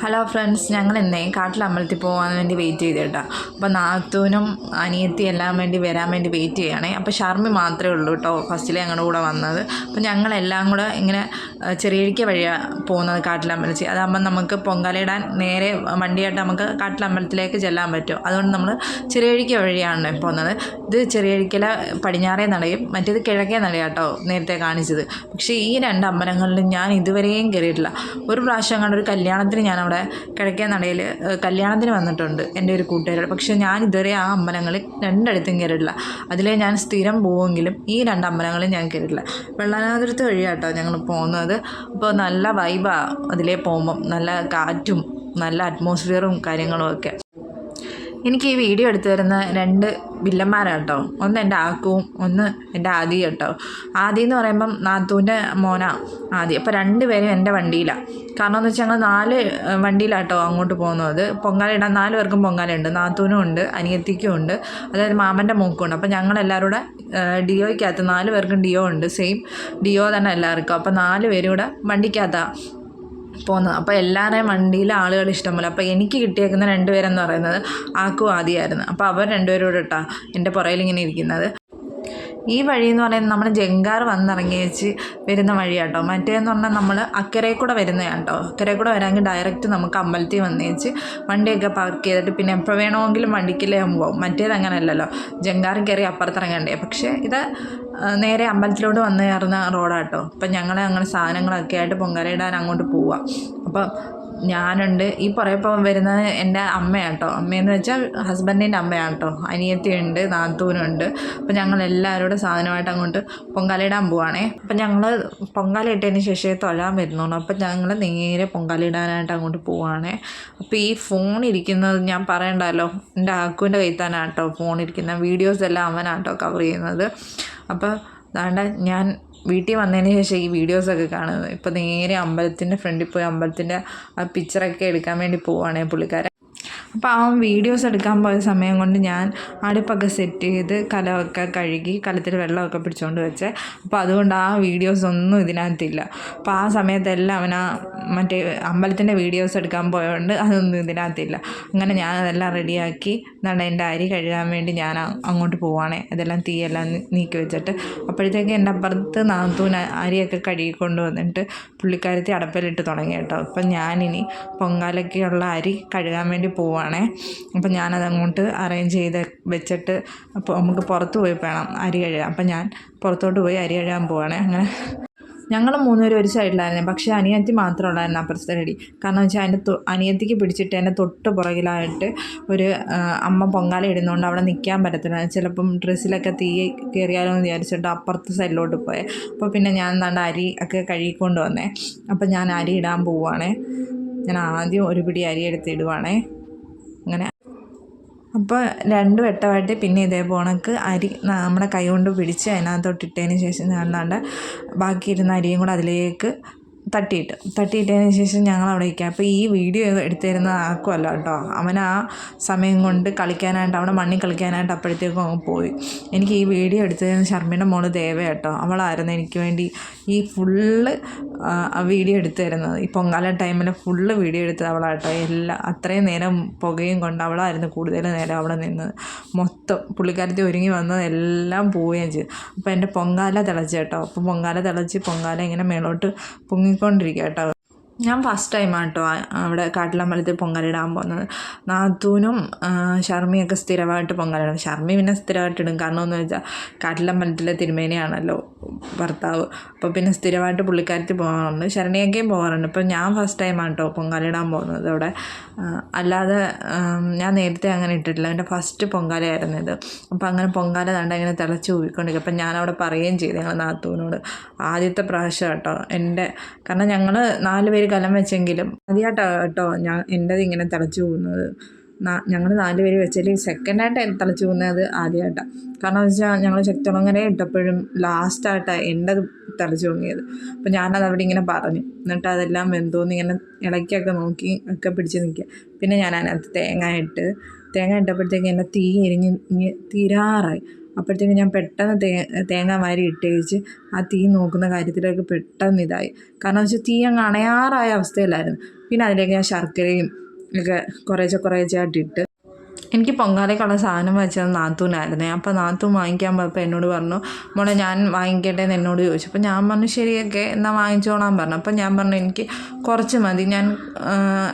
Hello friends ഞങ്ങൾ ഇന്നേ കാട്ടിൽ അമ്പലത്തിൽ പോകാൻ വേണ്ടി വെയിറ്റ് ചെയ്ത് കേട്ടോ അപ്പോൾ നാത്തൂനും അനിയത്തി എല്ലാം വേണ്ടി വരാൻ വേണ്ടി വെയിറ്റ് ചെയ്യണേ. അപ്പോൾ ഷർമി മാത്രമേ ഉള്ളൂ കേട്ടോ. ഫസ്റ്റിലെ ഞങ്ങളുടെ കൂടെ വന്നത്. അപ്പോൾ ഞങ്ങളെല്ലാം കൂടെ ഇങ്ങനെ ചെറിയഴിക്ക വഴിയാണ് പോകുന്നത് കാട്ടിലമ്പലത്തിൽ അതാകുമ്പോൾ നമുക്ക് പൊങ്കാലയിടാൻ നേരെ വണ്ടിയായിട്ട് നമുക്ക് കാട്ടിലമ്പലത്തിലേക്ക് ചെല്ലാൻ പറ്റും. അതുകൊണ്ട് നമ്മൾ ചെറിയഴിക്ക വഴിയാണ് പോകുന്നത്. ഇത് ചെറിയഴിക്കല പടിഞ്ഞാറേ നടയും മറ്റേത് കിഴക്കേ നടയാട്ടോ നേരത്തെ കാണിച്ചത്. പക്ഷേ ഈ രണ്ട് അമ്പലങ്ങളിലും ഞാൻ ഇതുവരെയും കയറിയിട്ടില്ല ഒരു പ്രാവശ്യം കണ്ട ഒരു കല്യാണത്തിന് ഞാൻ അവിടെ കിഴക്കേ നടയിൽ കല്യാണത്തിന് വന്നിട്ടുണ്ട് എന്റെ ഒരു കൂട്ടുകാരോട് പക്ഷേ ഞാൻ ഇതുവരെ ആ അമ്പലങ്ങളിൽ രണ്ടിടത്തും കയറിയിട്ടില്ല. അതിലെ ഞാൻ സ്ഥിരം പോവുമെങ്കിലും ഈ രണ്ട് അമ്പലങ്ങളിൽ ഞാൻ കയറിയിട്ടില്ല. വെള്ളനാതുരത്ത് വഴിയാട്ടോ ഞങ്ങൾ പോകുന്നത്. അപ്പോൾ നല്ല വൈബാണ് അതിലേ പോകുമ്പം. നല്ല കാറ്റും നല്ല അറ്റ്മോസ്ഫിയറും കാര്യങ്ങളും ഒക്കെ. എനിക്ക് ഈ വീഡിയോ എടുത്തു തരുന്ന രണ്ട് വില്ലന്മാരാണ് കേട്ടോ ഒന്ന് എന്റെ ആക്കുവും ഒന്ന് എന്റെ ആദി കേട്ടോ ആദി എന്ന് പറയുമ്പം നാത്തൂന്റെ മോന ആദി. അപ്പോൾ രണ്ടുപേരും എന്റെ വണ്ടിയിലാണ് കാരണം എന്ന് വെച്ചാൽ ഞങ്ങൾ നാല് വണ്ടിയിലാട്ടോ അങ്ങോട്ട് പോകുന്നത്. പൊങ്കാലയിടാൻ നാല് പേർക്കും പൊങ്കാലയുണ്ട്. നാത്തൂനും ഉണ്ട് അനിയത്തിക്കും ഉണ്ട്. അതായത് മാമന്റെ മൂക്കും ഉണ്ട്. അപ്പോൾ ഞങ്ങളെല്ലാവരും കൂടെ ഡിയോയ്ക്കകത്ത് നാല് പേർക്കും ഡിയോ ഉണ്ട്. സെയിം ഡിയോ തന്നെ എല്ലാവർക്കും. അപ്പോൾ നാല് പേരും കൂടെ വണ്ടിക്കകത്താണ് പോകുന്നത് അപ്പോൾ എല്ലാവരുടെയും വണ്ടിയിൽ ആളുകൾ ഇഷ്ടംപോലെ അപ്പോൾ എനിക്ക് കിട്ടിയേക്കുന്ന രണ്ടുപേരെന്ന് പറയുന്നത് ആക്കും ആദ്യമായിരുന്നു അപ്പോൾ അവർ രണ്ടുപേരും കൂടെ ഇട്ടാ എന്റെ പുറകിൽ ഇങ്ങനെ ഇരിക്കുന്നത്. ഈ വഴി എന്ന് പറയുന്നത് നമ്മൾ ജങ്കാർ വന്നിറങ്ങി വെച്ച് വരുന്ന വഴിയാട്ടോ. മറ്റേന്ന് പറഞ്ഞാൽ നമ്മൾ അക്കരെ കൂടെ വരുന്നതാണ് കേട്ടോ അക്കരെ കൂടെ വരാമെങ്കിൽ ഡയറക്റ്റ് നമുക്ക് അമ്പലത്തിൽ വന്ന് വെച്ച് വണ്ടിയൊക്കെ പാർക്ക് ചെയ്തിട്ട് പിന്നെ എപ്പോൾ വേണമെങ്കിലും വണ്ടിക്കിലേ പോകും മറ്റേത് അങ്ങനെയല്ലല്ലോ. ജങ്കാർ കയറി അപ്പുറത്തിറങ്ങണ്ടേ. പക്ഷേ ഇത് നേരെ അമ്പലത്തിലോട്ട് വന്ന് കയറുന്ന റോഡാട്ടോ അപ്പം ഞങ്ങൾ അങ്ങനെ സാധനങ്ങളൊക്കെ ആയിട്ട് പൊങ്കരയിടാൻ അങ്ങോട്ട് പോവാം. അപ്പം ഞാനുണ്ട്. ഈ പറയപ്പം വരുന്നത് എന്റെ അമ്മയാട്ടോ. അമ്മയെന്ന് വെച്ചാൽ ഹസ്ബൻഡിന്റെ അമ്മയാണ് കേട്ടോ അനിയത്തിയുണ്ട് നാത്തൂനുണ്ട്. അപ്പം ഞങ്ങൾ എല്ലാവരും കൂടെ സാധനമായിട്ട് അങ്ങോട്ട് പൊങ്കാലയിടാൻ പോവാണേ. അപ്പം ഞങ്ങൾ പൊങ്കാല ഇട്ടതിന് ശേഷമേ തൊഴാൻ വരുന്നുള്ളൂ. അപ്പം ഞങ്ങൾ നേരെ പൊങ്കാല ഇടാനായിട്ട് അങ്ങോട്ട് പോവാണേ. അപ്പോൾ ഈ ഫോൺ ഇരിക്കുന്നത് ഞാൻ പറയണ്ടല്ലോ. എന്റെ ആക്കുവിന്റെ കേട്ടോ ഫോൺ ഇരിക്കുന്ന വീഡിയോസ് എല്ലാം അവനാട്ടോ കവർ ചെയ്യുന്നത്. അപ്പോൾ അതാണ്ട് ഞാൻ വീട്ടിൽ വന്നതിന് ശേഷം ഈ വീഡിയോസൊക്കെ കാണുന്നത്. ഇപ്പോൾ നേരെ അമ്പലത്തിന്റെ ഫ്രണ്ടിൽ പോയി അമ്പലത്തിന്റെ ആ പിക്ചറൊക്കെ എടുക്കാൻ വേണ്ടി പോവുകയാണെങ്കിൽ പുള്ളിക്കാരൻ. അപ്പോൾ ആ വീഡിയോസ് എടുക്കാൻ പോയ സമയം കൊണ്ട് ഞാൻ അടുപ്പൊക്കെ സെറ്റ് ചെയ്ത് കലമൊക്കെ കഴുകി കലത്തിൽ വെള്ളമൊക്കെ പിടിച്ചുകൊണ്ട് വെച്ച്. അപ്പോൾ അതുകൊണ്ട് ആ വീഡിയോസ് ഒന്നും ഇതിനകത്തില്ല. അപ്പോൾ ആ സമയത്തെല്ലാം അവൻ ആ മറ്റേ അമ്പലത്തിന്റെ വീഡിയോസ് എടുക്കാൻ പോയതുകൊണ്ട് അതൊന്നും ഇതിനകത്തില്ല. അങ്ങനെ ഞാൻ അതെല്ലാം റെഡിയാക്കി. എന്താണ് എന്റെ അരി കഴുകാൻ വേണ്ടി ഞാൻ അങ്ങോട്ട് പോവാണേ. അതെല്ലാം തീയെല്ലാം നീക്കി വെച്ചിട്ട്. അപ്പോഴത്തേക്ക് എന്റെ അപ്പുറത്ത് നാത്തൂൻ അരിയൊക്കെ കഴുകിക്കൊണ്ട് വന്നിട്ട് പുള്ളിക്കാരത്തി അടപ്പിലിട്ട് തുടങ്ങി കേട്ടോ. അപ്പം ഞാനിനി പൊങ്കാലൊക്കെയുള്ള അരി കഴുകാൻ വേണ്ടി പോവാണേ. അപ്പം ഞാനത് അങ്ങോട്ട് അറേഞ്ച് ചെയ്ത് വെച്ചിട്ട് അപ്പോൾ നമുക്ക് പുറത്ത് പോയി വേണം അരി കഴുകാൻ. അപ്പം ഞാൻ പുറത്തോട്ട് പോയി അരി കഴുകാൻ പോവാണേ. അങ്ങനെ ഞങ്ങൾ മൂന്നുപേരും ഒരു സൈഡിലായിരുന്നു പക്ഷേ അനിയത്തി മാത്രം ഉള്ളായിരുന്നു അപ്പുറത്തെ റെഡി കാരണം വെച്ചാൽ അതിന്റെ അനിയത്തിക്ക് പിടിച്ചിട്ട് എന്റെ തൊട്ട് പുറകിലായിട്ട് ഒരു അമ്മ പൊങ്കാല ഇടുന്നതുകൊണ്ട് അവിടെ നിൽക്കാൻ പറ്റത്തില്ല. ചിലപ്പം ഡ്രസ്സിലൊക്കെ തീ കയറിയാലോ എന്ന് വിചാരിച്ചിട്ട് അപ്പുറത്തെ സൈഡിലോട്ട് പോയേ. അപ്പോൾ പിന്നെ ഞാൻ എന്താണ്ട് അരി ഒക്കെ കഴുകിക്കൊണ്ട് വന്നേ. അപ്പം ഞാൻ അരി ഇടാൻ പോവുകയാണേ ഞാൻ ആദ്യം ഒരു പിടി അരി എടുത്ത് ഇടുവാണേ അപ്പോൾ രണ്ട് വട്ടമായിട്ട് പിന്നെ ഇതേ പോണക്ക് അരി നമ്മുടെ കൈ കൊണ്ട് പിടിച്ച് അതിനകത്തോട്ട് ഇട്ടതിന് ശേഷം ഞാൻ എന്താണ്ട് ബാക്കി ഇരുന്ന അരിയും കൂടെ അതിലേക്ക് തട്ടിയിട്ട്. തട്ടിയിട്ടതിന് ശേഷം ഞങ്ങൾ അവിടെ ഇരിക്കുക അപ്പോൾ ഈ വീഡിയോ എടുത്തിരുന്ന ആക്കുമല്ല കേട്ടോ. അവൻ ആ സമയം കൊണ്ട് കളിക്കാനായിട്ട് അവിടെ മണ്ണിൽ കളിക്കാനായിട്ട് അപ്പോഴത്തേക്കും അങ്ങ് പോയി. എനിക്ക് ഈ വീഡിയോ എടുത്തതിന് ശർമ്മിന്റെ മോൾ ദേവ കേട്ടോ. അവളായിരുന്നു എനിക്ക് വേണ്ടി ഈ ഫുള്ള് വീഡിയോ എടുത്തു തരുന്നത് ഈ പൊങ്കാല ടൈമിൽ ഫുള്ള് വീഡിയോ എടുത്തത് അവളാട്ടോ. എല്ലാം അത്രയും നേരം പുകയും കൊണ്ട് അവളായിരുന്നു കൂടുതൽ നേരം അവിടെ നിന്നത് മൊത്തം പുള്ളിക്കാരത്തി ഒരുങ്ങി വന്നത് എല്ലാം പോവുകയും ചെയ്തു. അപ്പോൾ എന്റെ പൊങ്കാല തിളച്ച് കേട്ടോ. അപ്പോൾ പൊങ്കാല തിളച്ച് പൊങ്കാല ഇങ്ങനെ മേളോട്ട് പൊങ്ങിക്കൊണ്ടിരിക്കുക കേട്ടോ. ഞാൻ ഫസ്റ്റ് ടൈമാണ് കേട്ടോ അവിടെ കാട്ടിലമ്പലത്തിൽ പൊങ്കലിടാൻ പോകുന്നത്. നാത്തൂനും ഷർമ്മിയൊക്കെ സ്ഥിരമായിട്ട് പൊങ്കലിടും. ഷർമി പിന്നെ സ്ഥിരമായിട്ട് ഇടും. കാരണം എന്ന് വെച്ചാൽ കാട്ടിലമ്പലത്തിലെ തിരുമേനിയാണല്ലോ ഭർത്താവ്. അപ്പോൾ പിന്നെ സ്ഥിരമായിട്ട് പുള്ളിക്കാരത്തിൽ പോകാറുണ്ട്. ശരണിയൊക്കെയും പോകാറുണ്ട്. ഇപ്പോൾ ഞാൻ ഫസ്റ്റ് ടൈമാണ് കേട്ടോ പൊങ്കാലിടാൻ പോകുന്നത് അവിടെ. അല്ലാതെ ഞാൻ നേരത്തെ അങ്ങനെ ഇട്ടിട്ടില്ല. എന്റെ ഫസ്റ്റ് പൊങ്കാലയായിരുന്നു ഇത്. അപ്പോൾ അങ്ങനെ പൊങ്കാല കണ്ട ഇങ്ങനെ തിളച്ച് ഊവിക്കൊണ്ടിരിക്കും. അപ്പം ഞാനവിടെ പറയുകയും ചെയ്തു ഞങ്ങൾ നാത്തൂനോട്. ആദ്യത്തെ പ്രാവശ്യം കേട്ടോ എന്റെ കാരണം ഞങ്ങൾ നാല് പേര് കലം വെച്ചെങ്കിലും ആദ്യമായിട്ടോ കേട്ടോ. ഞാൻ എന്റെത് ഇങ്ങനെ തിളച്ച് പോകുന്നത്. ഞങ്ങൾ നാല് പേര് വെച്ചതിൽ സെക്കൻഡായിട്ട് തിളച്ച് പോകുന്നത് ആദ്യമായിട്ടാണ് കാരണം എന്ന് വെച്ചാൽ ഞങ്ങൾ ശക്തിളങ്ങനെ ഇട്ടപ്പോഴും ലാസ്റ്റായിട്ടാണ് എന്റെത് തിളച്ച് പൊങ്ങിയത്. അപ്പം ഞാനത് അവിടെ ഇങ്ങനെ പറഞ്ഞു. എന്നിട്ട് അതെല്ലാം എന്തോന്ന് ഇങ്ങനെ ഇളക്കിയൊക്കെ നോക്കി ഒക്കെ പിടിച്ച് നിൽക്കുക. പിന്നെ ഞാൻ അതിനകത്ത് തേങ്ങ ഇട്ട് തേങ്ങ ഇട്ടപ്പോഴത്തേക്ക് എന്റെ തീ എരിഞ്ഞ് തീരാറായി. അപ്പോഴത്തേക്കും ഞാൻ പെട്ടെന്ന് തേ തേങ്ങ വാരി ഇട്ടേച്ച് ആ തീ നോക്കുന്ന കാര്യത്തിലൊക്കെ പെട്ടെന്ന് ഇതായി. കാരണം വെച്ചാൽ തീ അങ്ങ് അണയാറായ അവസ്ഥയിലായിരുന്നു. പിന്നെ അതിലേക്ക് ഞാൻ ശർക്കരയും ഒക്കെ കുറേശ്ശെ കുറേശ്ശെ ആയിട്ട് ഇട്ട് എനിക്ക് പൊങ്കാലയ്ക്കുള്ള സാധനം വെച്ചത് നാത്തൂനായിരുന്നേ. അപ്പോൾ നാത്തൂൻ വാങ്ങിക്കാൻ പോയപ്പോൾ എന്നോട് പറഞ്ഞു മോളെ ഞാൻ വാങ്ങിക്കട്ടെ എന്ന് എന്നോട് ചോദിച്ചു. അപ്പോൾ ഞാൻ പറഞ്ഞു ശരിയൊക്കെ എന്നാൽ വാങ്ങിച്ചോളാൻ പറഞ്ഞു. അപ്പോൾ ഞാൻ പറഞ്ഞു എനിക്ക് കുറച്ച് മതി. ഞാൻ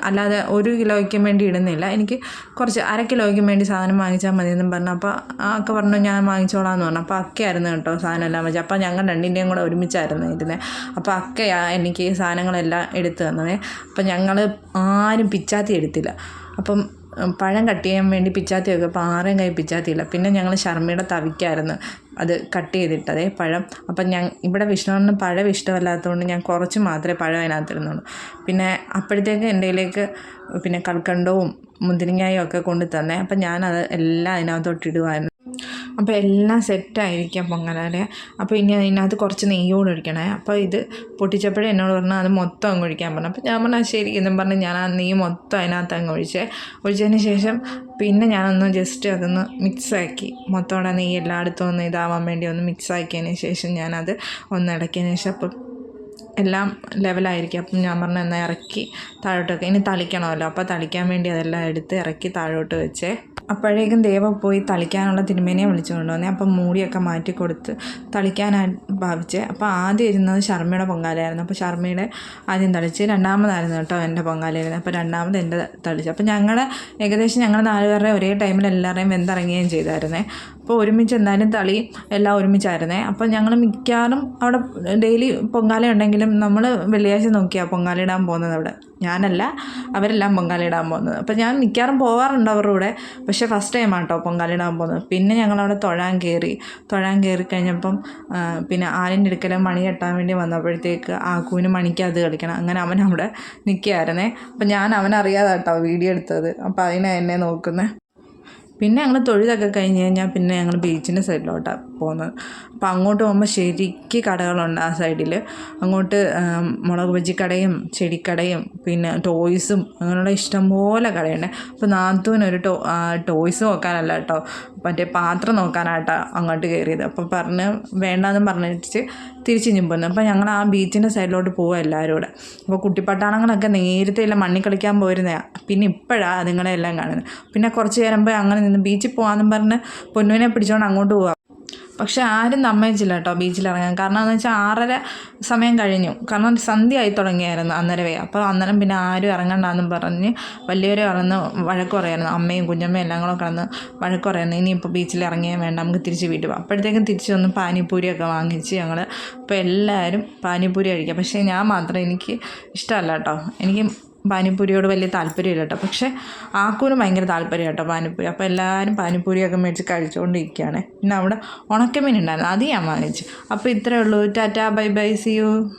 അല്ലാതെ ഒരു കിലോയ്ക്കും വേണ്ടി ഇടുന്നില്ല. എനിക്ക് കുറച്ച് അര കിലോയ്ക്കും വേണ്ടി സാധനം വാങ്ങിച്ചാൽ മതി എന്നും പറഞ്ഞു. അപ്പോൾ അക്ക പറഞ്ഞു ഞാൻ വാങ്ങിച്ചോളാം എന്ന് പറഞ്ഞു. അപ്പോൾ അക്കയായിരുന്നു കേട്ടോ സാധനം എല്ലാം വെച്ചത്. അപ്പോൾ ഞങ്ങൾ രണ്ടിന്റെയും കൂടെ ഒരുമിച്ചായിരുന്നു ഇരുന്നത് അപ്പോൾ അക്കയാണ് എനിക്ക് സാധനങ്ങളെല്ലാം എടുത്തു തന്നത്. അപ്പം ഞങ്ങൾ ആരും പിച്ചാത്തി എടുത്തില്ല. അപ്പം പഴം കട്ട് ചെയ്യാൻ വേണ്ടി പിച്ചാത്തി വെക്കും അപ്പോൾ ആരെയും കൈ പിച്ചാത്തിയില്ല. പിന്നെ ഞങ്ങൾ ശർമ്മയുടെ തവിക്കായിരുന്നു. അത് കട്ട് ചെയ്തിട്ടതേ പഴം. അപ്പം ഞാൻ ഇവിടെ വിഷ്ണുവിന് പഴം ഇഷ്ടമല്ലാത്തതുകൊണ്ട് ഞാൻ കുറച്ച് മാത്രമേ പഴം അതിനകത്തിരുന്നുള്ളൂ. പിന്നെ അപ്പോഴത്തേക്ക് എന്റെ പിന്നെ കൽക്കണ്ടവും മുന്തിരിങ്ങായും ഒക്കെ കൊണ്ട് തന്നെ അപ്പം ഞാനത് എല്ലാം അതിനകത്തോട്ട് ഇടുമായിരുന്നു അപ്പോൾ എല്ലാം സെറ്റായിരിക്കാം പൊങ്ങലാലേ അപ്പോൾ ഇനി അതിനകത്ത് കുറച്ച് നെയ്യോട് ഒഴിക്കണേ. അപ്പോൾ ഇത് പൊട്ടിച്ചപ്പോഴേ എന്നോട് പറഞ്ഞാൽ അത് മൊത്തം അങ്ങ് ഒഴിക്കാൻ പറഞ്ഞു. അപ്പോൾ ഞാൻ പറഞ്ഞാൽ "ആ, ശരി. എന്നും പറഞ്ഞ് ഞാൻ ആ നെയ്യ് മൊത്തം അതിനകത്ത് അങ്ങ് ഒഴിച്ചേ. ഒഴിച്ചതിന് ശേഷം പിന്നെ ഞാനൊന്ന് ജസ്റ്റ് അതൊന്ന് മിക്സാക്കി മൊത്തം നെയ്യ് എല്ലായിടത്തും ഒന്ന് ഇതാവാൻ വേണ്ടി ഒന്ന് മിക്സാക്കിയതിന് ശേഷം ഞാനത് ഒന്ന് ഇടയ്ക്കിയതിന് ശേഷം അപ്പം എല്ലാം ലെവലായിരിക്കും. അപ്പം ഞാൻ പറഞ്ഞു എന്നാൽ ഇറക്കി താഴോട്ട് താഴോട്ടൊക്കെ. ഇനി തളിക്കണമല്ലോ. അപ്പോൾ തളിക്കാൻ വേണ്ടി അതെല്ലാം എടുത്ത് ഇറക്കി താഴോട്ട് വെച്ചേ. അപ്പോഴേക്കും ദേവ പോയി തളിക്കാനുള്ള തിരുമേനെ വിളിച്ചു കൊണ്ടുവന്നേ. അപ്പം മൂടിയൊക്കെ മാറ്റി കൊടുത്ത് തളിക്കാനായി ഭാവിച്ചേ. അപ്പോൾ ആദ്യം ഇരുന്നത് ശർമ്മയുടെ പൊങ്കാലയായിരുന്നു. അപ്പോൾ ശർമ്മയുടെ ആദ്യം തളിച്ച് രണ്ടാമതായിരുന്നു കേട്ടോ എന്റെ പൊങ്കാലയായിരുന്നു. അപ്പോൾ രണ്ടാമത് എന്റെ തളിച്ച്. അപ്പോൾ ഞങ്ങളുടെ ഏകദേശം ഞങ്ങൾ നാലുപേരുടെ ഒരേ ടൈമിൽ എല്ലാവരെയും വെന്തിറങ്ങുകയും ചെയ്തായിരുന്നേ. അപ്പോൾ ഒരുമിച്ച് എന്തായാലും തളി എല്ലാം ഒരുമിച്ചായിരുന്നേ. അപ്പോൾ ഞങ്ങൾ മിക്കവാറും അവിടെ ഡെയിലി പൊങ്കാല ഉണ്ടെങ്കിലും നമ്മൾ വെള്ളിയാഴ്ച നോക്കിയാണ് പൊങ്കാല ഇടാൻ പോകുന്നത് അവിടെ. ഞാനല്ല അവരെല്ലാം പൊങ്കാല ഇടാൻ പോകുന്നത്. അപ്പോൾ ഞാൻ മിക്കവാറും പോവാറുണ്ട് അവരുടെ കൂടെ. പക്ഷേ ഫസ്റ്റ് ടൈം ആട്ടോ പൊങ്കാല ഇടാൻ പോകുന്നത്. പിന്നെ ഞങ്ങളവിടെ തൊഴാൻ കയറി തൊഴാൻ കയറി കഴിഞ്ഞപ്പം പിന്നെ ആലിന്റെ എടുക്കലും മണി കെട്ടാൻ വേണ്ടി വന്നപ്പോഴത്തേക്ക് ആക്കൂന് മണിക്ക് അത് കളിക്കണം. അങ്ങനെ അവൻ അവിടെ നിൽക്കുകയായിരുന്നേ അപ്പം ഞാൻ അവനറിയാതെ കേട്ടോ വീഡിയോ എടുത്തത്. അപ്പോൾ അതിനെ എന്നെ നോക്കുന്നത് പിന്നെ ഞങ്ങൾ തൊഴുതൊക്കെ കഴിഞ്ഞ് കഴിഞ്ഞാൽ പിന്നെ ഞങ്ങൾ ബീച്ചിന്റെ സൈഡിലോട്ടാണ് പോകുന്നത്. അപ്പോൾ അങ്ങോട്ട് പോകുമ്പോൾ ശരിക്ക് കടകളുണ്ട് ആ സൈഡിൽ അങ്ങോട്ട് മുളക് ബജിക്കടയും ചെടിക്കടയും പിന്നെ ടോയ്സും അങ്ങനെയുള്ള ഇഷ്ടംപോലെ കടയുണ്ട്. അപ്പോൾ നാത്തൂനൊരു ടോ ടോയ്സ് നോക്കാനല്ല കേട്ടോ. മറ്റേ പാത്രം നോക്കാനായിട്ടാണ് അങ്ങോട്ട് കയറിയത് അപ്പോൾ പറഞ്ഞ് വേണ്ടാന്ന് പറഞ്ഞിട്ട് തിരിച്ച് ഞിമ്പുന്നു അപ്പോൾ ഞങ്ങൾ ആ ബീച്ചിന്റെ സൈഡിലോട്ട് പോവുക എല്ലാവരും കൂടെ. അപ്പോൾ കുട്ടിപ്പട്ടാളങ്ങളൊക്കെ നേരത്തെ എല്ലാം മണ്ണിൽ കളിക്കാൻ പോയിരുന്നതാണ് പിന്നെ ഇപ്പോഴാണ് അതുങ്ങളെല്ലാം കാണുന്നത്. പിന്നെ കുറച്ച് നേരം പോയി അങ്ങനെ നിന്ന് ബീച്ചിൽ പോകാമെന്നും പറഞ്ഞ് പൊന്നുവിനെ പിടിച്ചുകൊണ്ട് അങ്ങോട്ട് പോവാം. പക്ഷെ ആരും സമ്മതിച്ചില്ല കേട്ടോ ബീച്ചിൽ ഇറങ്ങാൻ കാരണം എന്ന് വെച്ചാൽ ആറര സമയം കഴിഞ്ഞു. കാരണം സന്ധ്യ ആയി തുടങ്ങിയായിരുന്നു അന്നേരമേ അപ്പോൾ അന്നേരം പിന്നെ ആരും ഇറങ്ങണ്ടെന്നും പറഞ്ഞ് വലിയവരെ ഇറന്ന് വഴക്ക് പറയായിരുന്നു. അമ്മയും കുഞ്ഞമ്മയും എല്ലാം കൂടെ കിടന്ന് വഴക്ക് പറയായിരുന്നു. ഇനിയിപ്പോൾ ബീച്ചിൽ ഇറങ്ങിയാൽ വേണ്ട നമുക്ക് തിരിച്ച് വീട്ടിൽ പോകാം അപ്പോഴത്തേക്കും തിരിച്ച് വന്ന് പാനിപ്പൂരിയൊക്കെ വാങ്ങിച്ച് ഞങ്ങൾ ഇപ്പോൾ എല്ലാവരും പാനിപ്പൂരി കഴിക്കാം. പക്ഷേ ഞാൻ മാത്രം എനിക്ക് ഇഷ്ടമല്ല കേട്ടോ. എനിക്ക് പാനിപ്പൂരിയോട് വലിയ താല്പര്യമില്ല കേട്ടോ. പക്ഷേ ആക്കൂന് ഭയങ്കര താല്പര്യം കേട്ടോ പാനിപ്പൂരി. അപ്പോൾ എല്ലാവരും പാനിപ്പൂരിയൊക്കെ മേടിച്ച് കഴിച്ചുകൊണ്ടിരിക്കുകയാണ്. പിന്നെ അവിടെ ഉണക്കമീൻ ഉണ്ടായിരുന്നു. അത് ഞാൻ വാങ്ങിച്ചു. അപ്പോൾ ഇത്രയേ ഉള്ളൂ. Tata bye bye see you.